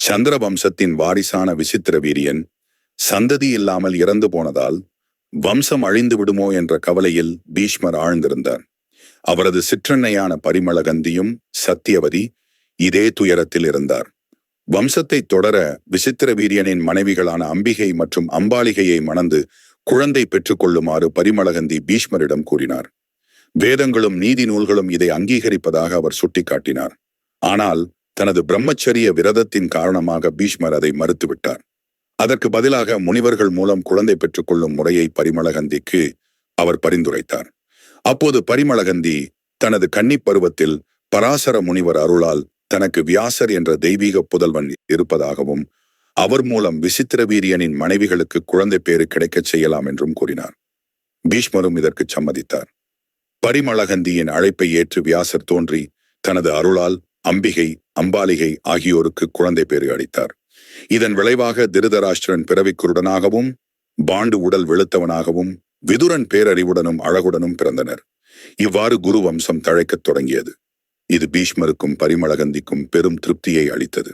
சந்திர வம்சத்தின் வாரிசான விசித்திர வீரியன் சந்ததி இல்லாமல் இறந்து போனதால் வம்சம் அழிந்து விடுமோ என்ற கவலையில் பீஷ்மர் ஆழ்ந்திருந்தார். அவரது சிற்றன்னையான பரிமளகந்தியும் சத்தியவதி இதே துயரத்தில் இருந்தார். வம்சத்தை தொடர விசித்திர வீரியனின் மனைவிகளான அம்பிகை மற்றும் அம்பாலிகையை மணந்து குழந்தை பெற்றுக்கொள்ளுமாறு பரிமளகந்தி பீஷ்மரிடம் கூறினார். வேதங்களும் நீதி நூல்களும் இதை அங்கீகரிப்பதாக அவர் சுட்டிக்காட்டினார். ஆனால் தனது பிரம்மச்சரிய விரதத்தின் காரணமாக பீஷ்மர் அதை மறுத்துவிட்டார். அதற்கு பதிலாக முனிவர்கள் மூலம் குழந்தை பெற்றுக்கொள்ளும் முறையை பரிமளகந்திக்கு அவர் பரிந்துரைத்தார். அப்போது பரிமளகந்தி தனது கன்னிப் பருவத்தில் பராசர முனிவர் அருளால் தனக்கு வியாசர் என்ற தெய்வீக புதல்வன் இருப்பதாகவும் அவர் மூலம் விசித்திர வீரியனின் மனைவிகளுக்கு குழந்தை பேறு கிடைக்கச் செய்யலாம் என்றும் கூறினார். பீஷ்மரும் இதற்கு சம்மதித்தார். பரிமளகந்தியின் அழைப்பை ஏற்று வியாசர் தோன்றி தனது அருளால் அம்பிகை அம்பாலிகை ஆகியோருக்கு குழந்தை பேறு அளித்தார். இதன் விளைவாக திருதராஷ்டிரன் பிறவிக்குருடனாகவும் பாண்டு உடல் வெளுத்தவனாகவும் விதுரன் பேரறிவுடனும் அழகுடனும் பிறந்தனர். இவ்வாறு குரு வம்சம் தழைக்கத் தொடங்கியது. இது பீஷ்மருக்கும் பரிமளகந்திக்கும் பெரும் திருப்தியை அளித்தது.